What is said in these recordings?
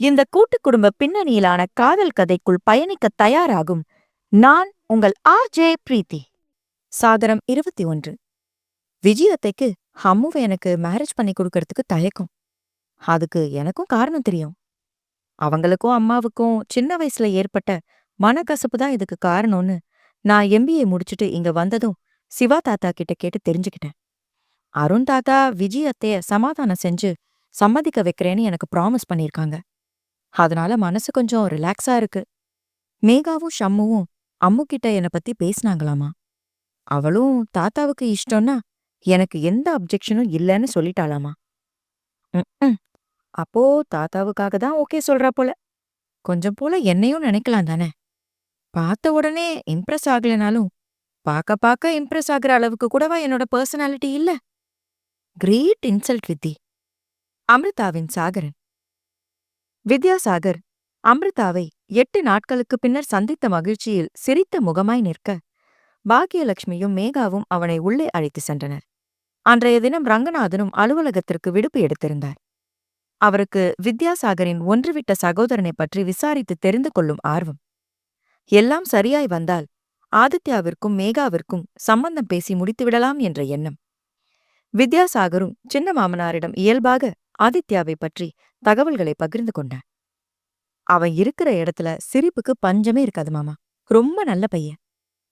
இந்த கூட்டு குடும்ப பின்னணியிலான காதல் கதைக்குள் பயணிக்க தயாராகும். நான் உங்கள் ஆர் ஜே பிரீத்தி. சாகரம் இருபத்தி ஒன்று. விஜயத்தைக்கு அம்முவை எனக்கு மேரேஜ் பண்ணி கொடுக்கறதுக்கு தயக்கம். அதுக்கு எனக்கும் காரணம் தெரியும். அவங்களுக்கும் அம்மாவுக்கும் சின்ன வயசுல ஏற்பட்ட மனக்கசப்பு தான் இதுக்கு காரணம்னு நான் எம்பிஏ முடிச்சுட்டு இங்க வந்ததும் சிவா தாத்தா கிட்ட கேட்டு தெரிஞ்சுக்கிட்டேன். அருண் தாத்தா விஜயத்தைய சமாதானம் செஞ்சு சம்மதிக்க வைக்கிறேன்னு எனக்கு ப்ராமிஸ் பண்ணிருக்காங்க அதனால மனசு கொஞ்சம் ரிலாக்ஸா இருக்கு. மேகாவும் ஷம்முவும் அம்மு கிட்ட என்னை பத்தி பேசினாங்களாமா? அவளும் தாத்தாவுக்கு இஷ்டம்னா எனக்கு எந்த அப்ஜெக்ஷனும் இல்லைன்னு சொல்லிட்டாளாமா? அப்போ தாத்தாவுக்காக தான் ஓகே சொல்றா போல. கொஞ்சம் போல என்னையும் நினைக்கலாம் தானே? பார்த்த உடனே இம்ப்ரெஸ் ஆகலனாலும் பார்க்க பார்க்க இம்ப்ரெஸ் ஆகுற அளவுக்கு கூடவா என்னோட பர்சனாலிட்டி இல்ல? கிரேட் இன்சல்ட் வித்தி. அமிர்தாவின் சாகரன். வித்யாசாகர் அம்ரிதாவை எட்டு நாட்களுக்கு பின்னர் சந்தித்த மகிழ்ச்சியில் சிரித்த முகமாய் நிற்க பாக்கியலட்சுமியும் மேகாவும் அவனை உள்ளே அழைத்து சென்றனர். அன்றைய தினம் ரங்கநாதனும் அலுவலகத்திற்கு விடுப்பு எடுத்திருந்தார். அவருக்கு வித்யாசாகரின் ஒன்றுவிட்ட சகோதரனை பற்றி விசாரித்து தெரிந்து கொள்ளும் ஆர்வம். எல்லாம் சரியாய் வந்தால் ஆதித்யாவிற்கும் மேகாவிற்கும் சம்பந்தம் பேசி முடித்துவிடலாம் என்ற எண்ணம். வித்யாசாகரும் சின்ன மாமனாரிடம் இயல்பாக ஆதித்யாவை பற்றி தகவல்களை பகிர்ந்து கொண்டான். அவன் இருக்கிற இடத்துல சிரிப்புக்கு பஞ்சமே இருக்காது மாமா. ரொம்ப நல்ல பையன்.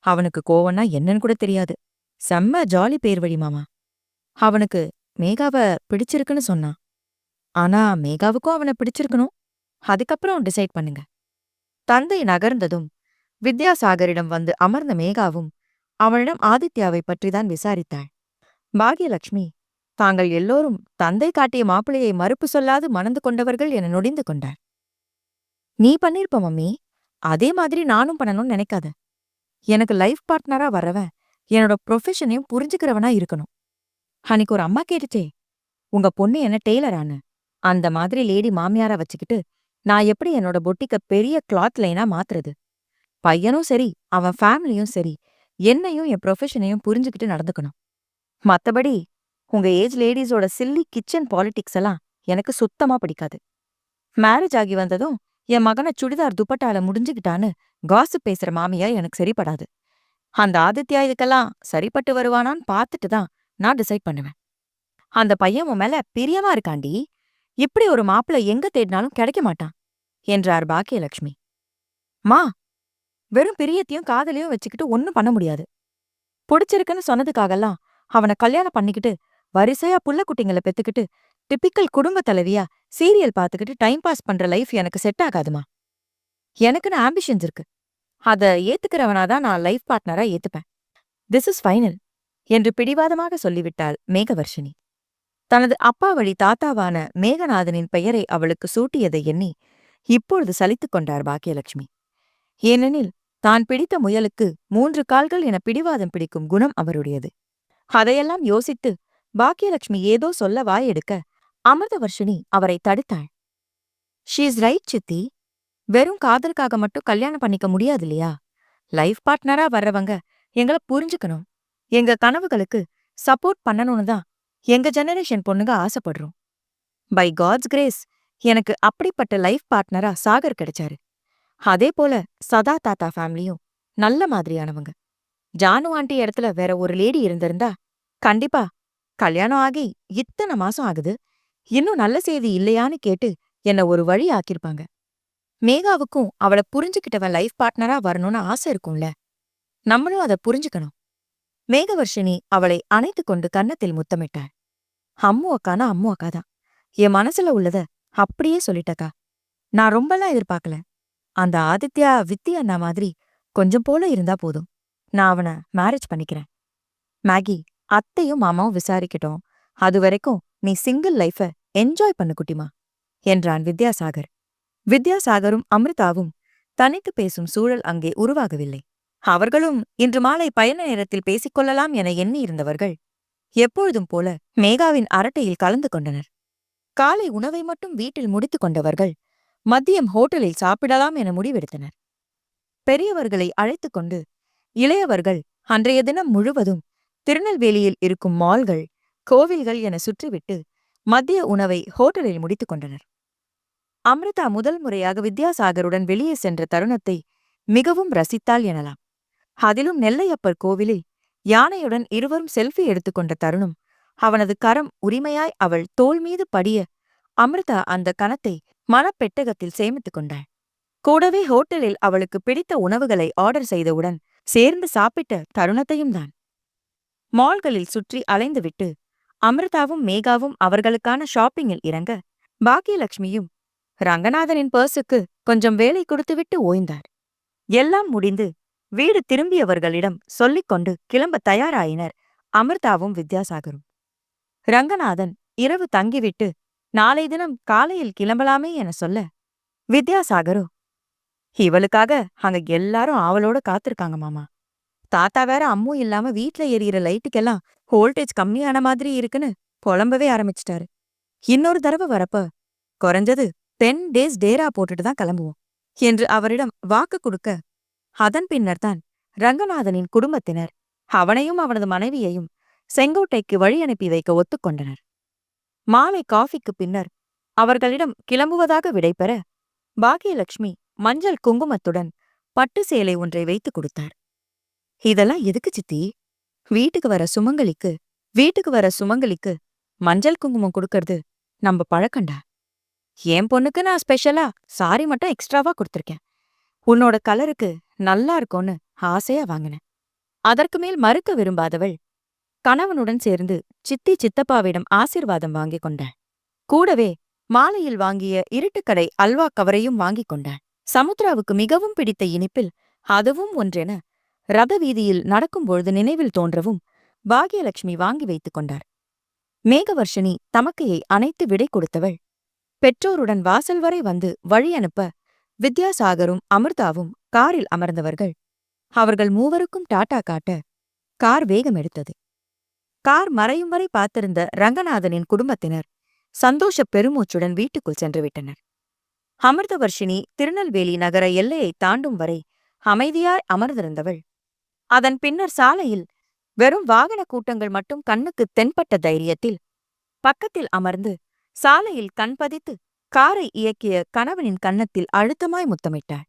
அவனுக்கு கோவம்னா என்னன்னு கூட தெரியாது. செம்ம ஜாலி பேர் வழி மாமா. அவனுக்கு மேகாவ பிடிச்சிருக்குன்னு சொன்னான். ஆனா மேகாவுக்கும் அவனை பிடிச்சிருக்கணும். அதுக்கப்புறம் டிசைட் பண்ணுங்க. தந்தை நகர்ந்ததும் வித்யாசாகரிடம் வந்து அமர்ந்த மேகாவும் அவனிடம் ஆதித்யாவை பற்றிதான் விசாரித்தாள். பாகியலட்சுமி தாங்கள் எல்லோரும் தந்தை காட்டிய மாப்பிள்ளையை மறுப்பு சொல்லாது மணந்து கொண்டவர்கள் என நொடிந்து கொண்டார். நீ பண்ணிருப்ப மம்மி. அதே மாதிரி நானும் பண்ணணும்னு நினைக்காத. எனக்கு லைஃப் பார்ட்னரா வரவன் என்னோட ப்ரொஃபஷனையும் புரிஞ்சுக்கிறவனா இருக்கணும். அன்னைக்கு ஒரு அம்மா கேட்டுச்சே உங்க பொண்ணு என்ன டெய்லரான்னு அந்த மாதிரி லேடி மாமியாரா வச்சுக்கிட்டு நான் எப்படி என்னோட பொட்டிக்க பெரிய கிளாத் லைனா மாத்துறது? பையனும் சரி அவன் ஃபேமிலியும் சரி என்னையும் என் ப்ரொஃபஷனையும் புரிஞ்சுக்கிட்டு நடந்துக்கணும். மத்தபடி உங்க ஏஜ் லேடிஸோட சில்லி கிச்சன் பாலிடிக்ஸ் எல்லாம் எனக்கு சுத்தமா பிடிக்காது. மேரேஜ் ஆகி வந்ததும் என் மகனை சுடிதார் துப்பட்டால முடிஞ்சுக்கிட்டான்னு காசு பேசுற மாமியா எனக்கு சரிப்படாது. அந்த ஆதித்யா இதுக்கெல்லாம் சரிப்பட்டு வருவானான்னு பார்த்துட்டு தான் நான் டிசைட் பண்ணுவேன். அந்த பையன் உன் மேல பிரியமா இருக்காண்டி. இப்படி ஒரு மாப்பிள்ள எங்க தேடினாலும் கிடைக்க மாட்டான் என்றார் பாக்கியலட்சுமி. மா வெறும் பிரியத்தையும் காதலையும் வச்சுக்கிட்டு ஒன்னும் பண்ண முடியாது. பிடிச்சிருக்குன்னு சொன்னதுக்காகலாம் அவனை கல்யாணம் பண்ணிக்கிட்டு வரிசையா புள்ள குட்டிங்களை பெத்துக்கிட்டு டிப்பிக்கல் குடும்ப தலைவியா சீரியல் பார்த்துக்கிட்டு டைம் பாஸ் பண்ற லைஃப் எனக்கு செட் ஆகாதுமா? எனக்குன்னு ஆம்பிஷன்ஸ் இருக்கு. அத ஏத்துக்கிறவனாதான் நான் லைஃப் பார்ட்னரா ஏத்துப்பேன். திஸ் இஸ் ஃபைனல் என்று பிடிவாதமாக சொல்லிவிட்டாள் மேகவர்ஷினி. தனது அப்பா வழி தாத்தாவான மேகநாதனின் பெயரை அவளுக்கு சூட்டியதை எண்ணி இப்பொழுது சலித்துக் கொண்டார் பாக்கியலட்சுமி. ஏனெனில் தான் பிடித்த முயலுக்கு மூன்று கால்கள் என பிடிவாதம் பிடிக்கும் குணம் அவருடையது. அதையெல்லாம் யோசித்து பாக்கியலட்சுமி ஏதோ சொல்ல வாய் எடுக்க அமிர்தவர்ஷினி அவரை தடுத்தாள். ஷீஸ் ரைட் சித்தி. வெறும் காதலுக்காக மட்டும் கல்யாணம் பண்ணிக்க முடியாது இல்லையா லைஃப் பார்ட்னரா வர்றவங்க எங்கள புரிஞ்சுக்கணும். எங்க கனவுகளுக்கு சப்போர்ட் பண்ணணும்னு தான் எங்க ஜெனரேஷன் பொண்ணுங்க ஆசைப்படுறோம். பை காட்ஸ் கிரேஸ் எனக்கு அப்படிப்பட்ட லைஃப் பார்ட்னரா சாகர் கிடைச்சாரு. அதே போல சதா தாத்தா ஃபேமிலியும் நல்ல மாதிரியானவங்க. ஜானு ஆண்டி இடத்துல வேற ஒரு லேடி இருந்திருந்தா கண்டிப்பா கல்யாணம் ஆகி இத்தனை மாசம் ஆகுது. இன்னும் நல்ல செய்தி இல்லையான்னு கேட்டு என்ன ஒரு வழி ஆக்கியிருப்பாங்க. மேகாவுக்கும் அவளை புரிஞ்சுக்கிட்டவன் லைஃப் பார்ட்னரா வரணும்னு ஆசை இருக்கும்ல. நம்மளும் அதை புரிஞ்சுக்கணும். மேகவர்ஷினி அவளை அணைத்துக் கொண்டு கன்னத்தில் முத்தமிட்டாள். அம்மு அக்கானா அம்மு அக்கா தான் என் மனசுல உள்ளத அப்படியே சொல்லிட்டக்கா. நான் ரொம்பலாம் எதிர்பார்க்கல. அந்த ஆதித்யா வித்தி அண்ணா மாதிரி கொஞ்சம் போல இருந்தா போதும். நான் அவனை மேரேஜ் பண்ணிக்கிறேன். மேகி அத்தையும் மாமாவும் விசாரிக்கட்டும். அது வரைக்கும் நீ சிங்கிள் லைஃப என்ஜாய் பண்ணு குட்டிமா என்றான் வித்யாசாகர். வித்யாசாகரும் அமிர்தாவும் தனித்து பேசும் சூழல் அங்கே உருவாகவில்லை. அவர்களும் இன்று மாலை பயண நேரத்தில் பேசிக்கொள்ளலாம் என எண்ணியிருந்தவர்கள் எப்பொழுதும் போல மேகாவின் அரட்டையில் கலந்து கொண்டனர். காலை உணவை மட்டும் வீட்டில் முடித்துக் கொண்டவர்கள் மதியம் ஹோட்டலில் சாப்பிடலாம் என முடிவெடுத்தனர். பெரியவர்களை அழைத்துக் கொண்டு இளையவர்கள் அன்றைய தினம் முழுவதும் திருநெல்வேலியில் இருக்கும் மால்கள் கோவில்கள் என சுற்றிவிட்டு மதிய உணவை ஹோட்டலில் முடித்துக் கொண்டனர். அமிர்தா முதல் முறையாக வித்யாசாகருடன் வெளியே சென்ற தருணத்தை மிகவும் ரசித்தாள் எனலாம். அதிலும் நெல்லையப்பர் கோவிலில் யானையுடன் இருவரும் செல்ஃபி எடுத்துக்கொண்ட தருணம் அவனது கரம் உரிமையாய் அவள் தோள் மீது படிய அமிர்தா அந்த கணத்தை மனப்பெட்டகத்தில் சேமித்துக் கொண்டாள். கூடவே ஹோட்டலில் அவளுக்கு பிடித்த உணவுகளை ஆர்டர் செய்தவுடன் சேர்ந்து சாப்பிட்ட தருணத்தையும் தான். மால்களில் சுற்றி அலைந்துவிட்டு அமிர்தாவும் மேகாவும் அவர்களுக்கான ஷாப்பிங்கில் இறங்க பாக்கியலட்சுமியும் ரங்கநாதனின் பர்சுக்கு கொஞ்சம் வேலை கொடுத்துவிட்டு ஓய்ந்தார். எல்லாம் முடிந்து வீடு திரும்பியவர்களிடம் சொல்லிக்கொண்டு கிளம்ப தயாராயினர் அமிர்தாவும் வித்யாசாகரும். ரங்கநாதன் இரவு தங்கிவிட்டு நாளை தினம் காலையில் கிளம்பலாமே என சொல்ல வித்யாசாகரோ இவளுக்காக அங்க எல்லாரும் ஆவலோட காத்திருக்காங்க மாமா. தாத்தா வேற அம்மு இல்லாம வீட்ல எரியிற லைட்டுக்கெல்லாம் வோல்டேஜ் கம்மியான மாதிரி இருக்குன்னு புலம்பவே ஆரம்பிச்சிட்டாரு. இன்னொரு தடவை வரப்ப குறைஞ்சது டென் டேஸ் டேரா போட்டுட்டு தான் கிளம்புவோம் என்று அவரிடம் வாக்கு கொடுக்க அதன் பின்னர் தான் ரங்கநாதனின் குடும்பத்தினர் அவனையும் அவனது மனைவியையும் செங்கோட்டைக்கு வழி அனுப்பி வைக்க ஒத்துக்கொண்டனர். மாலை காஃபிக்கு பின்னர் அவர்களிடம் கிளம்புவதாக விடைபெற பாக்கியலட்சுமி மஞ்சள் குங்குமத்துடன் பட்டு சேலை ஒன்றை வைத்துக் கொடுத்தார். இதெல்லாம் எதுக்கு சித்தி? வீட்டுக்கு வர சுமங்கலிக்கு வீட்டுக்கு வர சுமங்கலிக்கு மஞ்சள் குங்குமம் கொடுக்கறது நம்ம பழக்கண்டா என் பொண்ணுக்கு நான் ஸ்பெஷலா சாரி மட்டும் எக்ஸ்ட்ராவா கொடுத்துருக்கேன். உன்னோட கலருக்கு நல்லா இருக்கும்னு ஆசையா வாங்கினேன். அதற்கு மேல் மறுக்க விரும்பாதவள் கணவனுடன் சேர்ந்து சித்தி சித்தப்பாவிடம் ஆசிர்வாதம் வாங்கிக் கொண்டாள். கூடவே மாலையில் வாங்கிய இருட்டுக்கடை அல்வா கவரையும் வாங்கிக் கொண்டாள். சமுத்ராவுக்கு மிகவும் பிடித்த இனிப்பில் அதுவும் ஒன்றென ரத வீதியில் நடக்கும்பொழுது நினைவில் தோன்றவும் பாகியலட்சுமி வாங்கி வைத்துக் கொண்டார். மேகவர்ஷினி தமக்கையை அணைத்து விடை கொடுத்தவள். பெற்றோருடன் வாசல் வரை வந்து வழி அனுப்ப வித்யாசாகரும் அமிர்தாவும் காரில் அமர்ந்தவர்கள். அவர்கள் மூவருக்கும் டாட்டா காட்ட கார் வேகம் எடுத்தது. கார் மறையும் வரை பார்த்திருந்த ரங்கநாதனின் குடும்பத்தினர் சந்தோஷப் பெருமூச்சுடன் வீட்டுக்குள் சென்று விட்டனர் அமிர்தவர்ஷினி திருநெல்வேலி நகர எல்லையை தாண்டும் வரை அமைதியாய் அமர்ந்திருந்தவள் அதன் பின்னர் சாலையில் வெறும் வாகன கூட்டங்கள் மட்டும் கண்ணுக்கு தென்பட்ட தைரியத்தில் பக்கத்தில் அமர்ந்து சாலையில் கண்பதித்து காரை இயக்கிய கணவனின் கன்னத்தில் அழுத்தமாய் முத்தமிட்டாள்.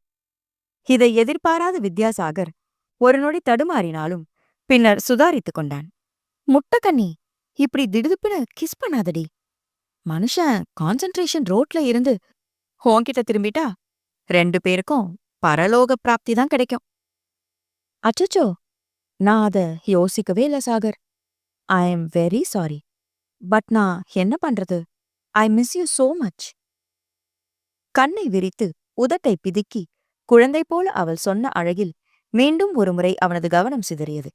இதை எதிர்பாராத வித்யாசாகர் ஒரு நொடி தடுமாறினாலும் பின்னர் சுதாரித்துக் கொண்டான். முட்டக்கண்ணி இப்படி திடுதுப்பின கிஸ் பண்ணாதடி. மனுஷன் கான்சென்ட்ரேஷன் ரோட்ல இருந்து ஹோங்கிட்ட திரும்பிட்டா ரெண்டு பேருக்கும் பரலோக பிராப்தி தான் கிடைக்கும். அச்சச்சோ! நான் அத யோசிக்கவே இல்ல Sagar. I am very sorry but நான் என்ன பண்றது? I miss you so much கண்ணை விரித்து உதட்டை பிதுக்கி குழந்தை போல அவள் சொன்ன அழகில் மீண்டும் ஒருமுறை அவனது கவனம் சிதறியது.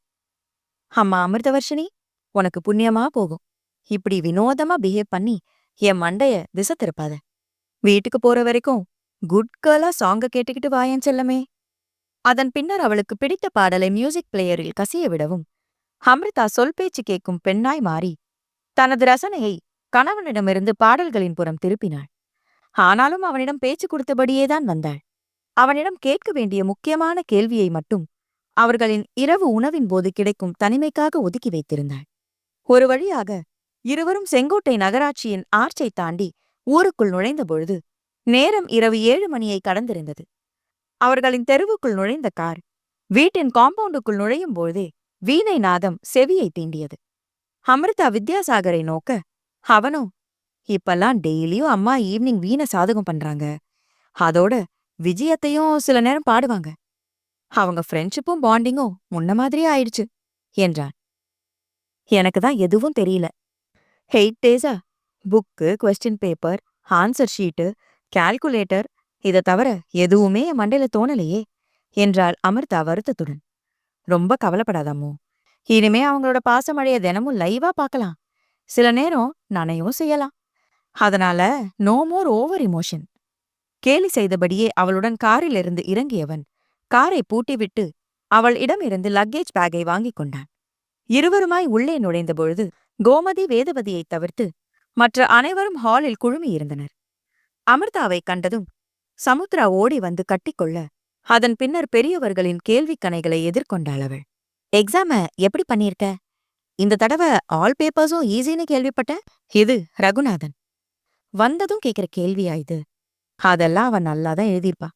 அம்மா அமிர்தவர்ஷினி உனக்கு புண்ணியமா போகும். இப்படி வினோதமா பிஹேவ் பண்ணி என் மண்டைய திசை திருப்பாத. வீட்டுக்கு போற வரைக்கும் குட் கேர்லா சாங்க கேட்டுக்கிட்டு வாயேன் செல்லமே. அதன் பின்னர் அவளுக்கு பிடித்த பாடலை மியூசிக் பிளேயரில் கசிய விடவும். அமிர்தா சொல் பேச்சு கேட்கும் பெண்ணாய் மாறி தனது ரசனையை கணவனிடமிருந்து பாடல்களின் புறம் திருப்பினாள். ஆனாலும் அவனிடம் பேச்சு கொடுத்தபடியேதான் வந்தாள். அவனிடம் கேட்க வேண்டிய முக்கியமான கேள்வியை மட்டும் அவர்களின் இரவு உணவின் போது கிடைக்கும் தனிமைக்காக ஒதுக்கி வைத்திருந்தாள். ஒரு வழியாக இருவரும் செங்கோட்டை நகராட்சியின் ஆர்ச்சை தாண்டி ஊருக்குள் நுழைந்தபொழுது நேரம் இரவு ஏழு மணியை கடந்திருந்தது. அவர்களின் தெருவுக்குள் நுழைந்த கார் வீட்டின் காம்பவுண்டுக்குள் நுழையும் போதே வீணை நாதம் செவியை தீண்டியது. அமிர்தா வித்யாசாகரை நோக்க அவனோ இப்பெல்லாம் டெய்லியும் அம்மா ஈவினிங் வீணை சாதகம் பண்றாங்க. அதோட விஜயத்தையும் சில நேரம் பாடுவாங்க. அவங்க ஃப்ரெண்ட்ஷிப்பும் பாண்டிங்கும் முன்ன மாதிரியே ஆயிடுச்சு என்றான். எனக்கு தான் எதுவும் தெரியல. Eight டேஸா book question paper answer sheet calculator இதை தவிர எதுவுமே என் மண்டையில தோணலையே என்றாள் அமிர்தா வருத்தத்துடன். ரொம்ப கவலைப்படாதாமோ இனிமே அவங்களோட பாசமழைய தினமும் லைவா பார்க்கலாம். சில நேரம் நனையும் செய்யலாம். அதனால நோ மோர் ஓவர் இமோஷன் கேலி செய்தபடியே அவளுடன் காரிலிருந்து இறங்கியவன் காரை பூட்டிவிட்டு அவள் இடமிருந்து லக்கேஜ் பேக்கை வாங்கிக் கொண்டான். இருவருமாய் உள்ளே நுழைந்த பொழுது கோமதி வேதவதியைத் தவிர்த்து மற்ற அனைவரும் ஹாலில் குழுமியிருந்தனர். அமிர்தாவை கண்டதும் சமுத்ரா ஓடி வந்து கட்டிக்கொள்ள அதன் பின்னர் பெரியவர்களின் கேள்விக் கணைகளை எதிர்கொண்டாள் அவள். எக்ஸாம எப்படி பண்ணியிருக்க? இந்த தடவை ஆல் பேப்பர்ஸும் ஈஸின்னு கேள்விப்பட்டேன் இது ரகுநாதன். வந்ததும் கேக்குற கேள்வியா இது? அதெல்லாம் அவன் நல்லாதான் எழுதியிருப்பா.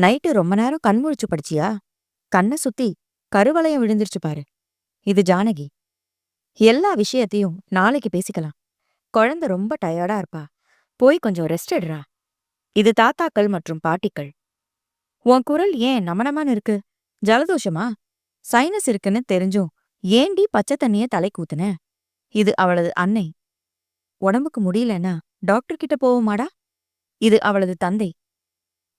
நைட்டு ரொம்ப நேரம் கண்முழிச்சு படிச்சியா? கண்ணை சுத்தி கருவளையம் விழுந்துருச்சு பாரு. இது ஜானகி. எல்லா விஷயத்தையும் நாளைக்கு பேசிக்கலாம். குழந்தை ரொம்ப டயர்டா இருப்பா. போய் கொஞ்சம் ரெஸ்ட் எடுறா. இது தாத்தாக்கள் மற்றும் பாட்டிக்கள். உன் குரல் ஏன் நமனமான்னு இருக்கு? ஜலதோஷமா? சைனஸ் இருக்குன்னு தெரிஞ்சும் ஏண்டி பச்சை தண்ணிய தலை கூத்துன? இது அவளது அன்னை. உடம்புக்கு முடியலன்னா டாக்டர் கிட்ட போவோமாடா? இது அவளது தந்தை.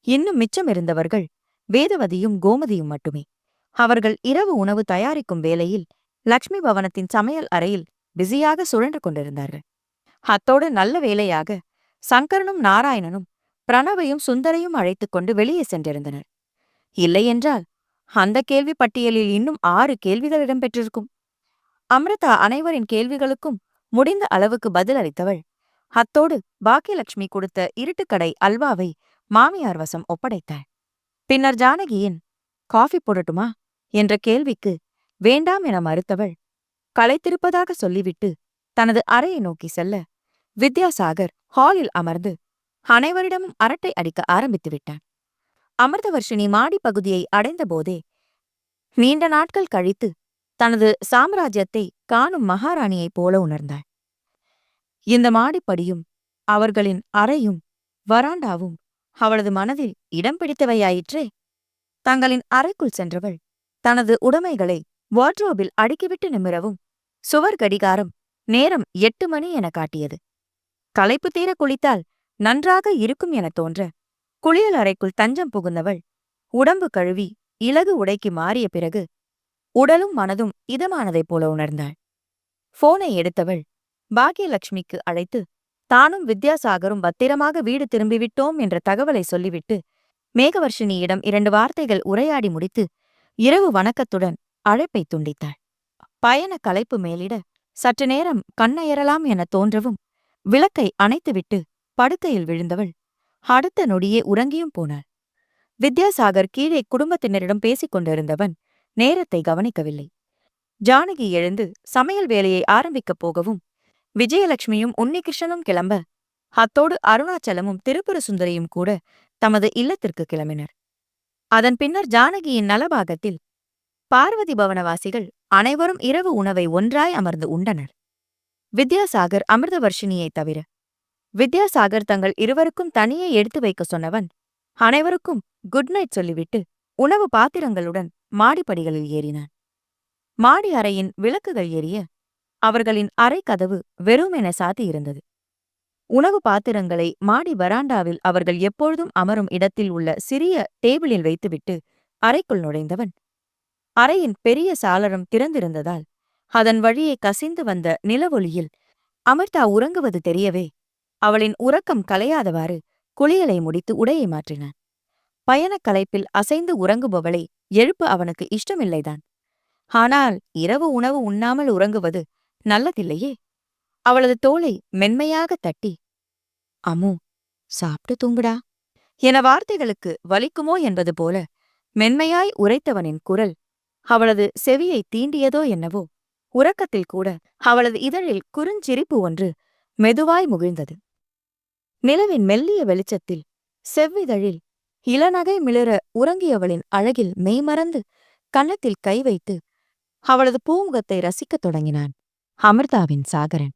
இன்னும் மிச்சம் இருந்தவர்கள் வேதவதியும் கோமதியும் மட்டுமே. அவர்கள் இரவு உணவு தயாரிக்கும் வேளையில் லக்ஷ்மி பவனத்தின் சமையல் அறையில் பிஸியாக சுழன்று கொண்டிருந்தார்கள். அத்தோடு நல்ல வேலையாக சங்கரனும் நாராயணனும் பிரணவையும் சுந்தரையும் அழைத்துக் கொண்டு வெளியே சென்றிருந்தனர். இல்லையென்றால் அந்த கேள்வி பட்டியலில் இன்னும் ஆறு கேள்விகள் இடம்பெற்றிருக்கும். அமிர்தா அனைவரின் கேள்விகளுக்கும் முடிந்த அளவுக்கு பதில் அளித்தவள். அத்தோடு பாக்கியலட்சுமி கொடுத்த இருட்டுக்கடை அல்வாவை மாமியார் வசம் ஒப்படைத்தாள். பின்னர் ஜானகியின் காஃபி போடட்டுமா? என்ற கேள்விக்கு வேண்டாம் என மறுத்தவள் களைத்திருப்பதாக சொல்லிவிட்டு தனது அறையை நோக்கி செல்ல வித்யாசாகர் ஹாலில் அமர்ந்து அனைவரிடமும் அரட்டை அடிக்க ஆரம்பித்து விட்டான். அமிர்தவர்ஷினி மாடி பகுதியை அடைந்தபோதே நீண்ட நாட்கள் கழித்து தனது சாம்ராஜ்யத்தை காணும் மகாராணியைப் போல உணர்ந்தாள். இந்த மாடிப்படியும் அவர்களின் அறையும் வராண்டாவும் அவளது மனதில் இடம் பிடித்தவையாயிற்றே தங்களின் அறைக்குள் சென்றவள் தனது உடைமைகளை வார்ட்ரோபில் அடுக்கிவிட்டு நிமிரவும் சுவர் கடிகாரம் நேரம் எட்டு மணி என காட்டியது. களைப்பு தீர குளித்தால் நன்றாக இருக்கும் என தோன்ற. குளியல் அறைக்குள் தஞ்சம் புகுந்தவள். உடம்பு கழுவி இலகு உடைக்கு மாறிய பிறகு உடலும் மனதும் இதமானதைப் போல உணர்ந்தாள். போனை எடுத்தவள் பாக்யலட்சுமிக்கு அழைத்து தானும் வித்யாசாகரும் பத்திரமாக வீடு திரும்பிவிட்டோம் என்ற தகவலை சொல்லிவிட்டு மேகவர்ஷினியிடம் இரண்டு வார்த்தைகள் உரையாடி முடித்து இரவு வணக்கத்துடன் அழைப்பை துண்டித்தாள். பயண களைப்பு மேலிட சற்று நேரம் கண்ணயரலாம் என தோன்றவும் விளக்கை அணைத்துவிட்டு படுக்கையில் விழுந்தவள். அடுத்த நொடியே உறங்கியும் போனாள். வித்யாசாகர் கீழே குடும்பத்தினரிடம் பேசிக் கொண்டிருந்தவன் நேரத்தை கவனிக்கவில்லை. ஜானகி எழுந்து சமையல் வேலையை ஆரம்பிக்கப் போகவும் விஜயலட்சுமியும் உன்னிகிருஷ்ணனும் கிளம்ப அத்தோடு அருணாச்சலமும் திருப்புர சுந்தரியும் கூட தமது இல்லத்திற்கு கிளம்பினர். அதன் பின்னர் ஜானகியின் நலபாகத்தில் பார்வதி பவனவாசிகள் அனைவரும் இரவு உணவை ஒன்றாய் அமர்ந்து உண்டனர். வித்யாசாகர் அமிர்தவர்ஷினியைத் தவிர வித்யாசாகர் தங்கள் இருவருக்கும் தனியே எடுத்து வைக்க சொன்னவன். அனைவருக்கும் குட் நைட் சொல்லிவிட்டு உணவு பாத்திரங்களுடன் மாடிப்படிகளில் ஏறினான். மாடி அறையின் விளக்குகள் எரிய அவர்களின் அறை கதவு வெறுமென சாத்தியிருந்தது உணவு பாத்திரங்களை மாடி வராண்டாவில் அவர்கள் எப்பொழுதும் அமரும் இடத்தில் உள்ள சிறிய டேபிளில் வைத்துவிட்டு அறைக்குள் நுழைந்தவன். அறையின் பெரிய சாளரம் திறந்திருந்ததால் அதன் வழியே கசிந்து வந்த நிலவொளியில் அமிர்தா உறங்குவது தெரியவே அவளின் உறக்கம் கலையாதவாறு குளியலை முடித்து உடையை மாற்றினான் பயணக் களைப்பில் அசைந்து உறங்குபவளை எழுப்ப அவனுக்கு இஷ்டமில்லைதான். ஆனால் இரவு உணவு உண்ணாமல் உறங்குவது நல்லதில்லையே. அவளது தோளை மென்மையாக தட்டி அம்மு சாப்பிட்டு தூங்குடா என வார்த்தைகளுக்கு வலிக்குமோ என்பது போல மென்மையாய் உரைத்தவனின் குரல் அவளது செவியை தீண்டியதோ என்னவோ உறக்கத்தில் கூட அவளது இதழில் குறுஞ்சிரிப்பு ஒன்று மெதுவாய் முகிழ்ந்தது. நிலவின் மெல்லிய வெளிச்சத்தில் செவ்விதழில் இளநகை மிளற உறங்கியவளின் அழகில் மெய்மறந்து கன்னத்தில் கை வைத்து அவளது பூமுகத்தை ரசிக்கத் தொடங்கினான். அமிர்தாவின் சாகரன்.